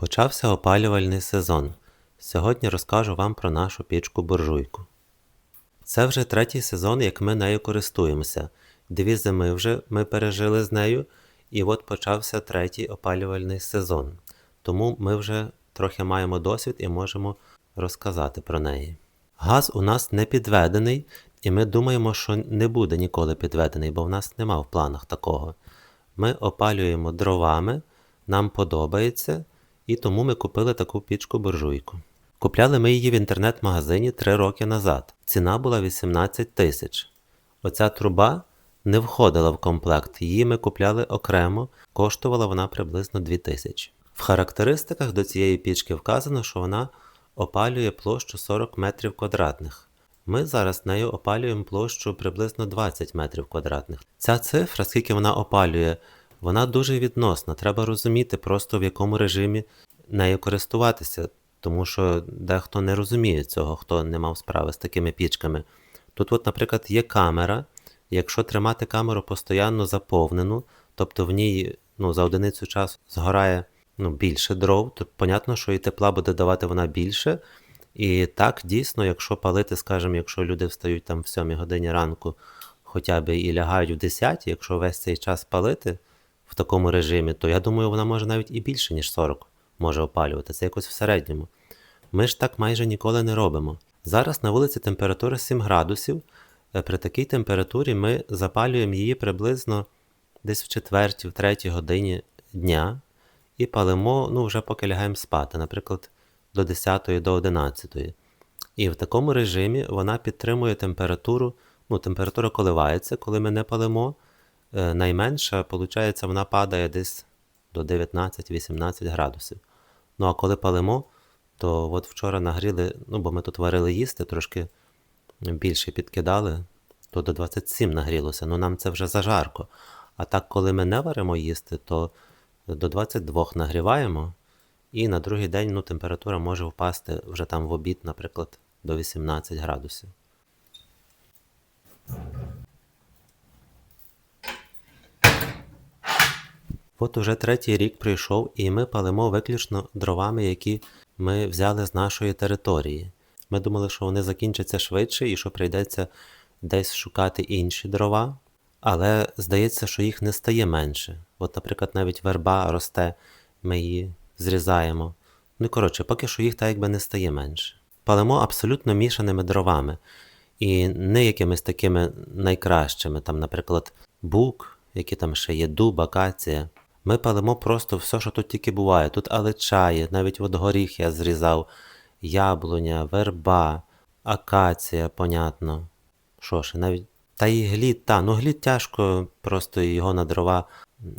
Почався опалювальний сезон. Сьогодні розкажу вам про нашу пічку буржуйку. Це вже третій сезон, як ми нею користуємося. Дві зими вже ми пережили з нею, і от почався третій опалювальний сезон. Тому ми вже трохи маємо досвід і можемо розказати про неї. Газ у нас не підведений, і ми думаємо, що не буде ніколи підведений, бо в нас нема в планах такого. Ми опалюємо дровами, нам подобається, і тому ми купили таку пічку буржуйку. Купляли ми її в інтернет-магазині 3 роки назад. Ціна була 18 тисяч. Оця труба не входила в комплект, її ми купляли окремо, коштувала вона приблизно 2 тисячі. В характеристиках до цієї пічки вказано, що вона опалює площу 40 метрів квадратних. Ми зараз нею опалюємо площу приблизно 20 метрів квадратних. Ця цифра, скільки вона опалює, вона дуже відносна. Треба розуміти просто в якому режимі нею користуватися, тому що дехто не розуміє цього, хто не мав справи з такими пічками. Тут, от, наприклад, є камера. Якщо тримати камеру постійно заповнену, тобто в ній ну, за одиницю часу згорає ну, більше дров, то понятно, що і тепла буде давати вона більше. І так, дійсно, якщо палити, скажімо, якщо люди встають там в 7 годині ранку хоча б і лягають в 10, якщо весь цей час палити в такому режимі, то я думаю, вона може навіть і більше, ніж 40 може опалювати. Це якось в середньому. Ми ж так майже ніколи не робимо. Зараз на вулиці температура 7 градусів. Е, При такій температурі ми запалюємо її приблизно десь в четвертій, в третій годині дня і палимо, ну, вже поки лягаємо спати, наприклад, до 10 до 11. І в такому режимі вона підтримує температуру, ну, температура коливається, коли ми не палимо. Е, Найменша, виходить, вона падає десь до 19-18 градусів. Ну а коли палимо, то от вчора нагріли, ну бо ми тут варили їсти, трошки більше підкидали, то до 27 нагрілося. Ну нам це вже зажарко. А так, коли ми не варимо їсти, то до 22 нагріваємо, і на другий день ну, температура може впасти вже там в обід, наприклад, до 18 градусів. От уже третій рік прийшов, і ми палимо виключно дровами, які ми взяли з нашої території. Ми думали, що вони закінчаться швидше і що прийдеться десь шукати інші дрова, але здається, що їх не стає менше. От, наприклад, навіть верба росте, ми її зрізаємо. Ну, коротше, поки що їх так якби не стає менше. Палимо абсолютно мішаними дровами. І не якимись такими найкращими, там, наприклад, бук, які там ще є, дуб, акація. Ми палимо просто все, що тут тільки буває. Тут алечає, навіть от горіх я зрізав, яблуня, верба, акація, понятно. Що ж, навіть. Та і глід, та, ну глід тяжко просто його на дрова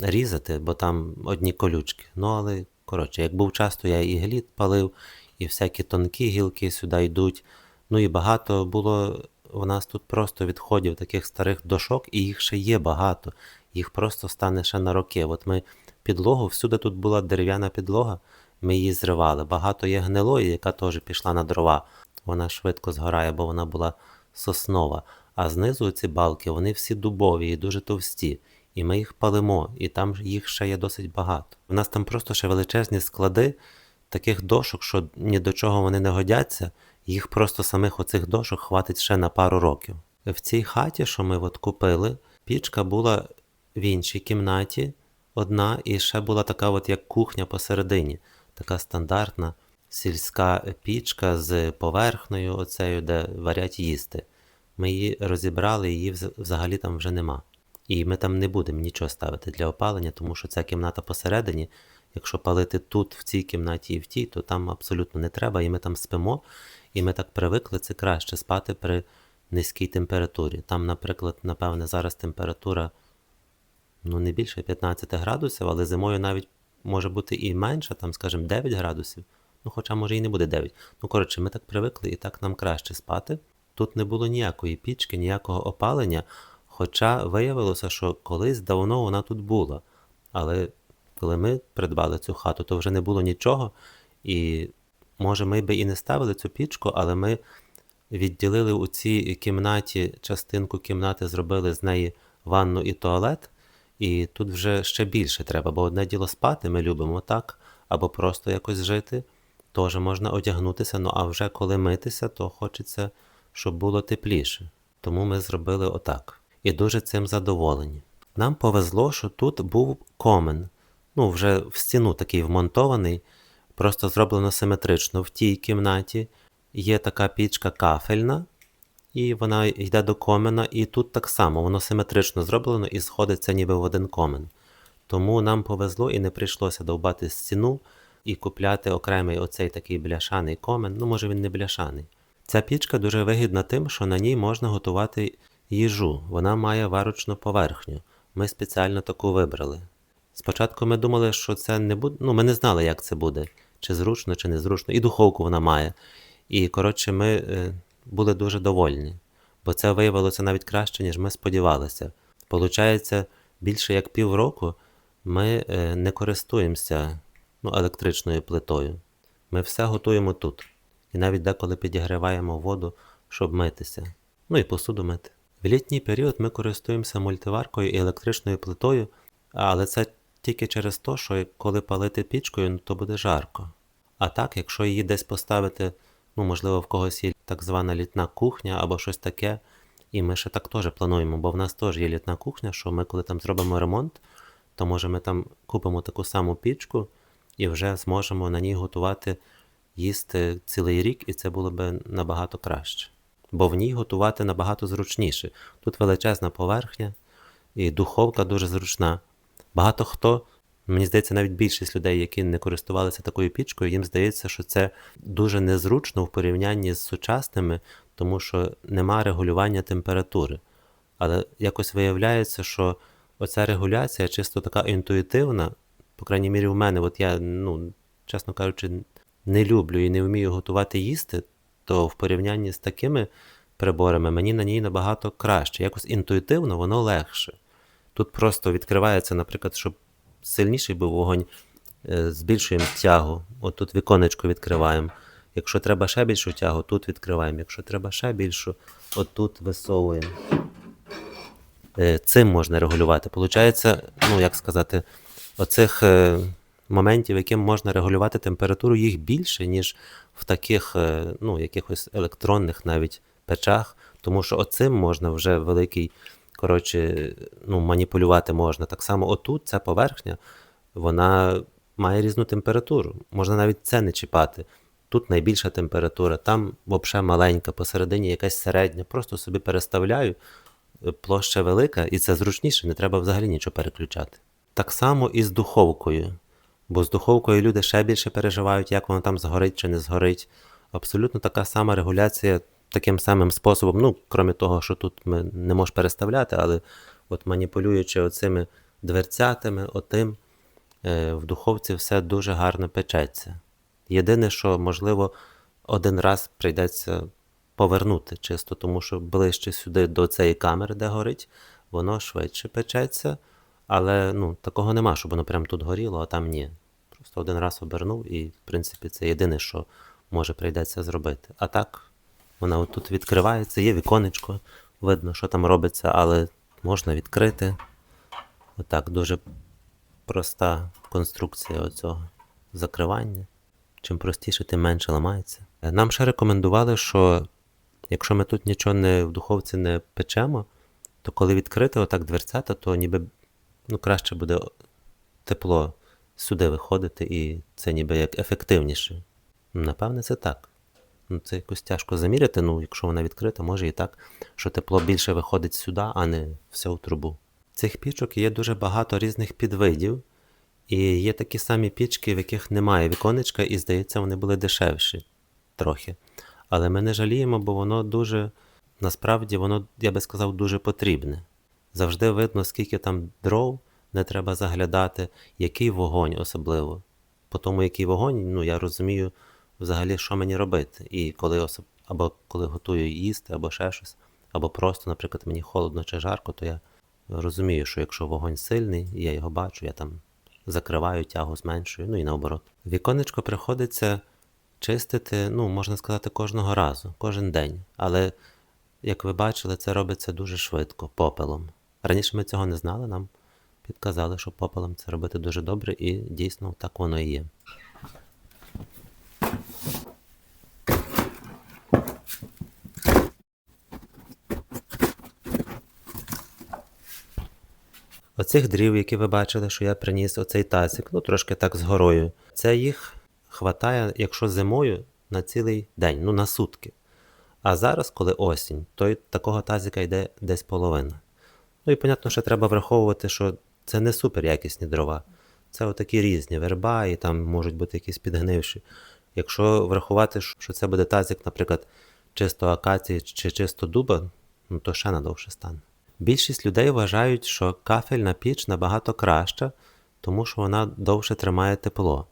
різати, бо там одні колючки. Ну, але, коротше, як був час, то я і глід палив, і всякі тонкі гілки сюди йдуть. Ну і багато було у нас тут просто відходів таких старих дошок, і їх ще є багато. Їх просто стане ще на роки. От ми підлогу, всюди тут була дерев'яна підлога, ми її зривали. Багато є гнилої, яка теж пішла на дрова. Вона швидко згорає, бо вона була соснова. А знизу ці балки, вони всі дубові і дуже товсті. І ми їх палимо, і там їх ще є досить багато. У нас там просто ще величезні склади таких дошок, що ні до чого вони не годяться, їх просто самих оцих дошок хватить ще на пару років. В цій хаті, що ми от купили, пічка була в іншій кімнаті одна, і ще була така, от як кухня посередині, така стандартна сільська пічка з поверхнею, оцею, де варять їсти. Ми її розібрали, її взагалі там вже нема. І ми там не будемо нічого ставити для опалення, тому що ця кімната посередині, якщо палити тут, в цій кімнаті і в тій, то там абсолютно не треба, і ми там спимо, і ми так привикли, це краще спати при низькій температурі. Там, наприклад, напевне, зараз температура ну, не більше 15 градусів, але зимою навіть може бути і менше, там, скажімо, 9 градусів. Ну, хоча може і не буде 9. Ну, коротше, ми так привикли і так нам краще спати. Тут не було ніякої пічки, ніякого опалення, хоча виявилося, що колись давно вона тут була. Але коли ми придбали цю хату, то вже не було нічого. І може ми би і не ставили цю пічку, але ми відділили у цій кімнаті частинку кімнати, зробили з неї ванну і туалет. І тут вже ще більше треба, бо одне діло спати ми любимо так, або просто якось жити, теж можна одягнутися. Ну а вже коли митися, то хочеться, щоб було тепліше. Тому ми зробили отак. І дуже цим задоволені. Нам повезло, що тут був комен. Ну, вже в стіну такий вмонтований, просто зроблено симетрично. В тій кімнаті є така пічка кафельна, і вона йде до комена, і тут так само, воно симетрично зроблено і сходиться ніби в один комен. Тому нам повезло і не прийшлося довбати стіну і купляти окремий оцей такий бляшаний комен. Ну, може він не бляшаний. Ця пічка дуже вигідна тим, що на ній можна готувати їжу. Вона має варочну поверхню. Ми спеціально таку вибрали. Спочатку ми думали, що це не буде. Ну, ми не знали, як це буде, чи зручно, чи незручно. І духовку вона має. І, коротше, ми е, були дуже довольні, бо це виявилося навіть краще, ніж ми сподівалися. Получається, більше як півроку ми е, не користуємося ну, електричною плитою. Ми все готуємо тут. І навіть деколи підігріваємо воду, щоб митися. Ну і посуду мити. В літній період ми користуємося мультиваркою і електричною плитою, але це тільки через те, що коли палити пічкою, ну, то буде жарко. А так, якщо її десь поставити, ну можливо, в когось є так звана літна кухня або щось таке, і ми ще так теж плануємо, бо в нас теж є літна кухня, що ми коли там зробимо ремонт, то може ми там купимо таку саму пічку і вже зможемо на ній готувати їсти цілий рік, і це було б набагато краще. Бо в ній готувати набагато зручніше. Тут величезна поверхня і духовка дуже зручна. Багато хто, мені здається, навіть більшість людей, які не користувалися такою пічкою, їм здається, що це дуже незручно в порівнянні з сучасними, тому що нема регулювання температури. Але якось виявляється, що оця регуляція чисто така інтуїтивна, по крайній мірі, в мене, от я, ну, чесно кажучи, не люблю і не вмію готувати їсти, то в порівнянні з такими приборами мені на ній набагато краще. Якось інтуїтивно воно легше. Тут просто відкривається, наприклад, щоб сильніший був вогонь, е, збільшуємо тягу. От тут віконечко відкриваємо. Якщо треба ще більшу тягу, тут відкриваємо. Якщо треба ще більшу, от тут висовуємо. Е, Цим можна регулювати. Получається, ну як сказати, оцих е, моментів, яким можна регулювати температуру, їх більше, ніж в таких ну, якихось електронних навіть печах. Тому що оцим можна вже великий, коротше, ну, маніпулювати можна. Так само отут ця поверхня, вона має різну температуру. Можна навіть це не чіпати. Тут найбільша температура, там взагалі маленька, посередині якась середня. Просто собі переставляю, е, площа велика, і це зручніше, не треба взагалі нічого переключати. Так само і з духовкою. Бо з духовкою люди ще більше переживають, як воно там згорить чи не згорить. Абсолютно така сама регуляція таким самим способом. Ну, крім того, що тут ми не можеш переставляти, але от маніпулюючи оцими дверцятами, отим, е, в духовці все дуже гарно печеться. Єдине, що, можливо, один раз прийдеться повернути чисто, тому що ближче сюди до цієї камери, де горить, воно швидше печеться. Але ну, такого нема, щоб воно прямо тут горіло, а там ні. Просто один раз обернув, і, в принципі, це єдине, що може прийдеться зробити. А так, вона отут відкривається, є віконечко, видно, що там робиться, але можна відкрити. Отак, дуже проста конструкція оцього закривання. Чим простіше, тим менше ламається. Нам ще рекомендували, що якщо ми тут нічого не в духовці не печемо, то коли відкрити отак дверцята, то ніби ну, краще буде тепло сюди виходити, і це ніби як ефективніше. Напевне, це так. Це якось тяжко заміряти, ну, якщо вона відкрита, може і так, що тепло більше виходить сюди, а не все у трубу. Цих пічок є дуже багато різних підвидів, і є такі самі пічки, в яких немає віконечка, і здається, вони були дешевші трохи. Але ми не жаліємо, бо воно дуже, насправді, воно, я би сказав, дуже потрібне. Завжди видно, скільки там дров, не треба заглядати, який вогонь особливо. По тому, який вогонь, ну я розумію взагалі, що мені робити. І коли особ... або коли готую їсти, або ще щось, або просто, наприклад, мені холодно чи жарко, то я розумію, що якщо вогонь сильний, я його бачу, я там закриваю тягу, зменшую, ну і наоборот. Віконечко приходиться чистити, ну, можна сказати, кожного разу, кожен день. Але, як ви бачили, це робиться дуже швидко, попелом. Раніше ми цього не знали, нам підказали, що попелом це робити дуже добре, і дійсно так воно і є. Оцих дрів, які ви бачили, що я приніс, оцей тазик, ну трошки так з горою. Це їх хватає, якщо зимою, на цілий день, ну на сутки. А зараз, коли осінь, то й такого тазика йде десь половина. Ну і понятно, що треба враховувати, що це не супер якісні дрова. Це отакі різні верба, і там можуть бути якісь підгнивші. Якщо врахувати, що це буде тазик, наприклад, чисто акації чи чисто дуба, ну то ще надовше стане. Більшість людей вважають, що кафельна піч набагато краща, тому що вона довше тримає тепло.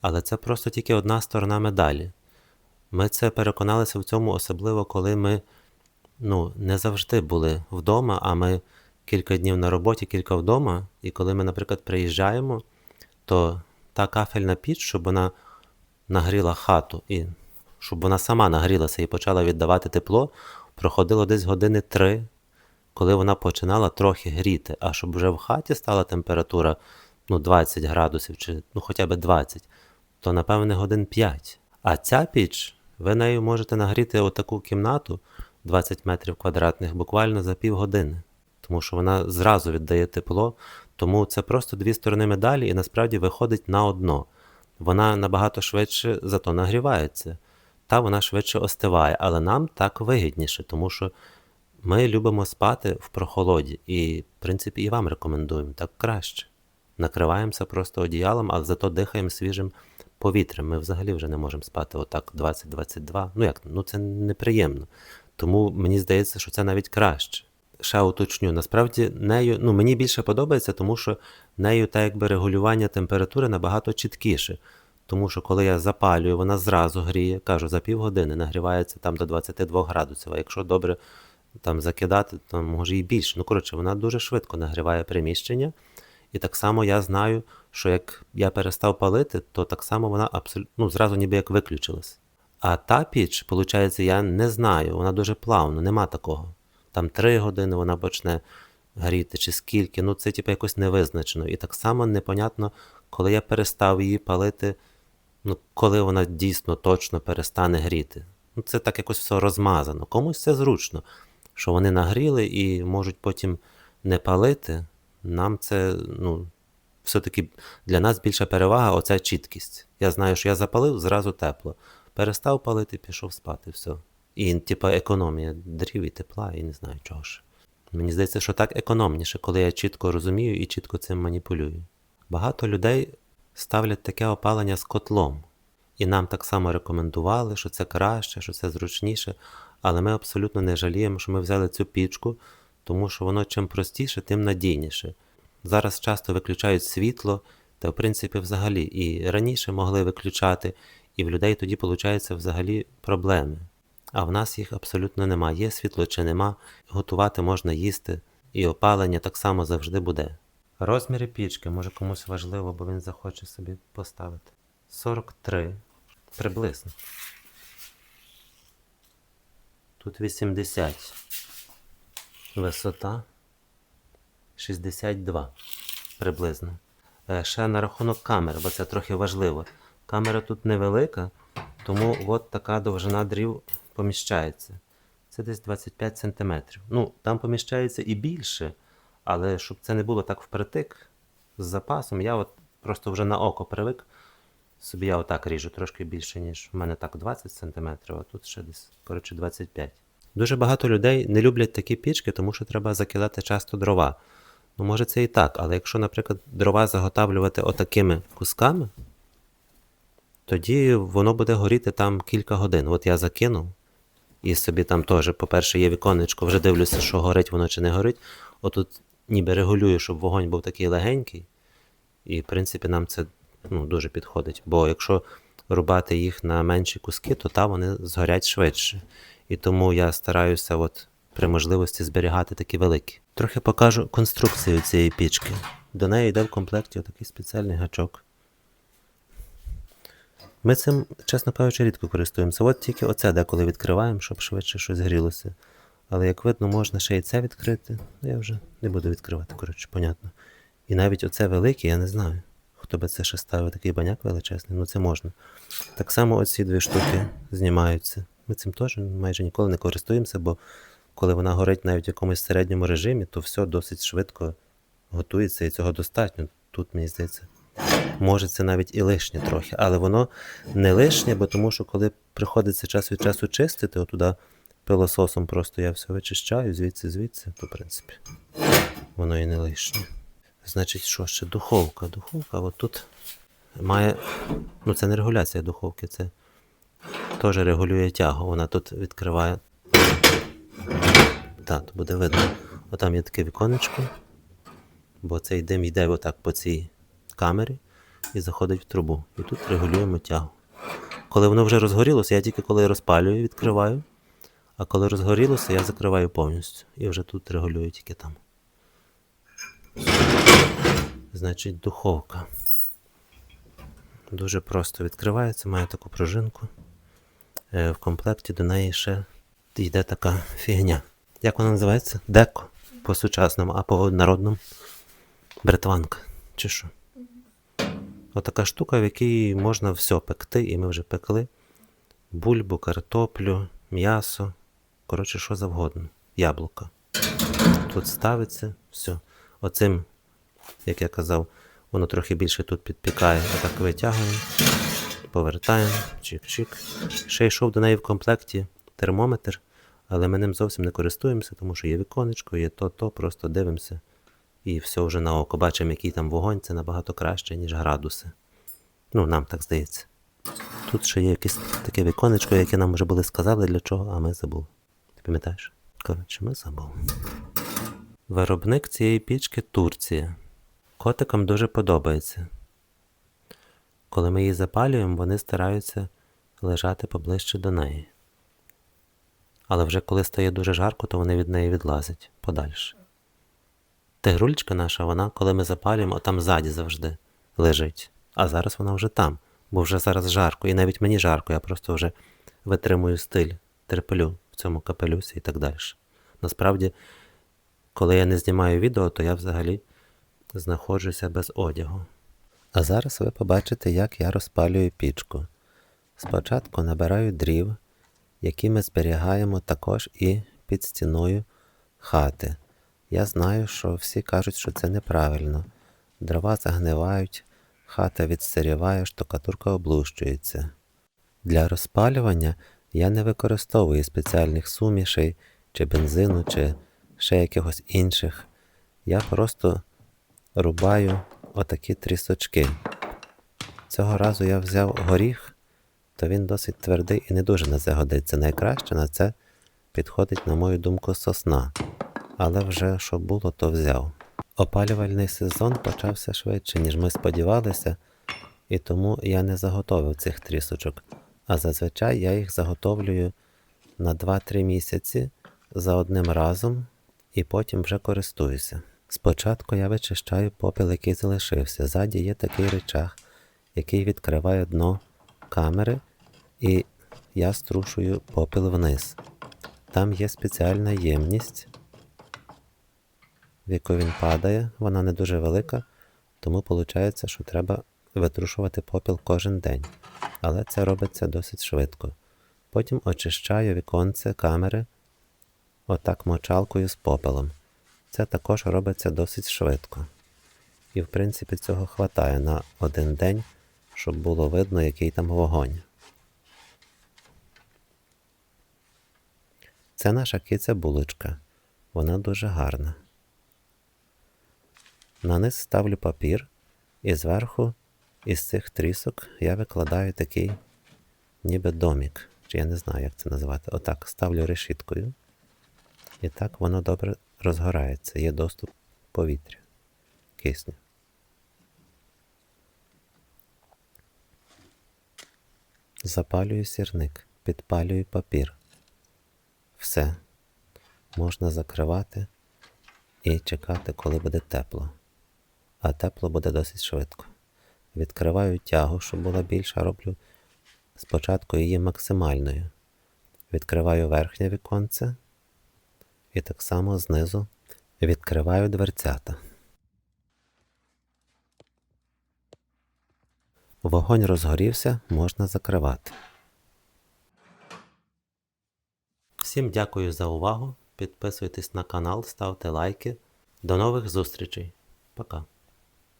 Але це просто тільки одна сторона медалі. Ми це переконалися в цьому, особливо коли ми ну, не завжди були вдома, а ми кілька днів на роботі, кілька вдома. І коли ми, наприклад, приїжджаємо, то та кафельна піч, щоб вона нагріла хату і щоб вона сама нагрілася і почала віддавати тепло, проходило десь години три, коли вона починала трохи гріти. А щоб вже в хаті стала температура ну, 20 градусів чи ну, хоча б 20, то напевне годин 5. А ця піч, ви нею можете нагріти отаку кімнату 20 метрів квадратних буквально за півгодини. Тому що вона зразу віддає тепло, тому це просто дві сторони медалі і насправді виходить на одно. Вона набагато швидше зато нагрівається, та вона швидше остиває, але нам так вигідніше, тому що ми любимо спати в прохолоді, і, в принципі, і вам рекомендуємо так краще. Накриваємося просто одіялом, але зато дихаємо свіжим повітрям. Ми взагалі вже не можемо спати отак 20-22. Ну як, ну це неприємно. Тому мені здається, що це навіть краще. Ще уточню, насправді нею, ну мені більше подобається, тому що нею та якби регулювання температури набагато чіткіше. Тому що коли я запалюю, вона зразу гріє, кажу, за півгодини нагрівається там до 22 градусів. А якщо добре там закидати, то може і більше. Ну, коротше, вона дуже швидко нагріває приміщення. І так само я знаю, що як я перестав палити, то так само вона абсолютно ну, зразу ніби як виключилась. А та піч, виходить, я не знаю, вона дуже плавно, нема такого. Там три години вона почне гріти, чи скільки, ну це типу якось невизначено. І так само непонятно, коли я перестав її палити, ну, коли вона дійсно точно перестане гріти. Ну, це так якось все розмазано. Комусь це зручно, що вони нагріли і можуть потім не палити. Нам це, ну, все-таки для нас більша перевага оця чіткість. Я знаю, що я запалив, зразу тепло. Перестав палити, пішов спати, все. І, типа, економія дрів і тепла, і не знаю чого ж. Мені здається, що так економніше, коли я чітко розумію і чітко цим маніпулюю. Багато людей ставлять таке опалення з котлом. І нам так само рекомендували, що це краще, що це зручніше, але ми абсолютно не жаліємо, що ми взяли цю пічку, тому що воно чим простіше, тим надійніше. Зараз часто виключають світло, та в принципі взагалі і раніше могли виключати, і в людей тоді виходить взагалі проблеми. А в нас їх абсолютно нема. Є світло чи нема, готувати можна їсти, і опалення так само завжди буде. Розміри пічки, може комусь важливо, бо він захоче собі поставити. 43 приблизно. Тут 80. Висота 62 приблизно. Е, Ще на рахунок камер, бо це трохи важливо. Камера тут невелика, тому от така довжина дрів поміщається. Це десь 25 см. Ну, там поміщається і більше, але щоб це не було так впритик з запасом, я от просто вже на око привик. Собі я отак ріжу трошки більше, ніж в мене так 20 см, а тут ще десь, коротше, 25 Дуже багато людей не люблять такі пічки, тому що треба закидати часто дрова. Ну, може, це і так, але якщо, наприклад, дрова заготавлювати отакими кусками, тоді воно буде горіти там кілька годин. От я закинув, і собі там теж, по-перше, є віконечко, вже дивлюся, що горить воно чи не горить. Отут ніби регулюю, щоб вогонь був такий легенький. І, в принципі, нам це ну, дуже підходить. Бо якщо рубати їх на менші куски, то та вони згорять швидше. І тому я стараюся от при можливості зберігати такі великі. Трохи покажу конструкцію цієї пічки. До неї йде в комплекті отакий спеціальний гачок. Ми цим, чесно кажучи, рідко користуємося. От тільки оце деколи відкриваємо, щоб швидше щось грілося. Але як видно, можна ще і це відкрити. Ну, я вже не буду відкривати, коротше, понятно. І навіть оце велике, я не знаю. Хто би це ще ставив такий баняк величезний, ну це можна. Так само оці дві штуки знімаються. Ми цим теж майже ніколи не користуємося, бо коли вона горить навіть в якомусь середньому режимі, то все досить швидко готується і цього достатньо. Тут, мені здається, може це навіть і лишнє трохи, але воно не лишнє, бо тому що коли приходиться час від часу чистити, отуда пилососом просто я все вичищаю, звідси, звідси, то в принципі воно і не лишнє. Значить, що ще духовка? Духовка, от тут має. Ну, це не регуляція духовки, це теж регулює тягу. Вона тут відкриває. Так, то буде видно. Отам є таке віконечко, бо цей дим йде отак по цій камері і заходить в трубу. І тут регулюємо тягу. Коли воно вже розгорілося, я тільки коли розпалюю, відкриваю. А коли розгорілося, я закриваю повністю. І вже тут регулюю тільки там. Значить, духовка. Дуже просто відкривається, має таку пружинку. Е, В комплекті до неї ще йде така фігня. Як вона називається? Деко. По сучасному, а по народному бретванка. Чи що? Отака штука, в якій можна все пекти, і ми вже пекли. Бульбу, картоплю, м'ясо. Коротше, що завгодно. Яблука. Тут ставиться, все. Оцим, як я казав, воно трохи більше тут підпікає. Отак витягуємо, повертаємо, чик-чик. Ще йшов до неї в комплекті термометр, але ми ним зовсім не користуємося, тому що є віконечко, є то-то, просто дивимося. І все вже на око. Бачимо, який там вогонь, це набагато краще, ніж градуси. Ну, нам так здається. Тут ще є якесь таке віконечко, яке нам вже були сказали для чого, а ми забули. Ти пам'ятаєш? Коротше, ми забули. Виробник цієї пічки Турція. Котикам дуже подобається. Коли ми її запалюємо, вони стараються лежати поближче до неї. Але вже коли стає дуже жарко, то вони від неї відлазять подальше. Тигрульчка наша, вона, коли ми запалюємо, там ззаді завжди лежить. А зараз вона вже там, бо вже зараз жарко. І навіть мені жарко, я просто вже витримую стиль, терплю в цьому капелюсі і так далі. Насправді, коли я не знімаю відео, то я взагалі знаходжуся без одягу. А зараз ви побачите, як я розпалюю пічку. Спочатку набираю дрів, які ми зберігаємо також і під стіною хати. Я знаю, що всі кажуть, що це неправильно. Дрова загнивають, хата відсиріває, штукатурка облущується. Для розпалювання я не використовую спеціальних сумішей, чи бензину, чи ще якихось інших. Я просто рубаю отакі трісочки. Цього разу я взяв горіх, то він досить твердий і не дуже на це годиться. Найкраще на це підходить, на мою думку, сосна. Але вже що було, то взяв. Опалювальний сезон почався швидше, ніж ми сподівалися, і тому я не заготовив цих трісочок. А зазвичай я їх заготовлюю на 2-3 місяці за одним разом і потім вже користуюся. Спочатку я вичищаю попіл, який залишився. Ззаді є такий речах, який відкриває дно камери, і я струшую попіл вниз. Там є спеціальна ємність, в яку він падає, вона не дуже велика, тому виходить, що треба витрушувати попіл кожен день. Але це робиться досить швидко. Потім очищаю віконце камери отак мочалкою з попелом. Це також робиться досить швидко. І, в принципі, цього хватає на один день, щоб було видно, який там вогонь. Це наша киця булочка. Вона дуже гарна. На низ ставлю папір, і зверху із цих трісок я викладаю такий ніби домік. Чи я не знаю, як це назвати. Отак ставлю решіткою. І так воно добре розгорається, є доступ повітря, кисню. Запалюю сірник, підпалюю папір. Все. Можна закривати і чекати, коли буде тепло. А тепло буде досить швидко. Відкриваю тягу, щоб була більша, роблю спочатку її максимальною. Відкриваю верхнє віконце і так само знизу відкриваю дверцята. Вогонь розгорівся, можна закривати. Всім дякую за увагу. Підписуйтесь на канал, ставте лайки. До нових зустрічей. Пока.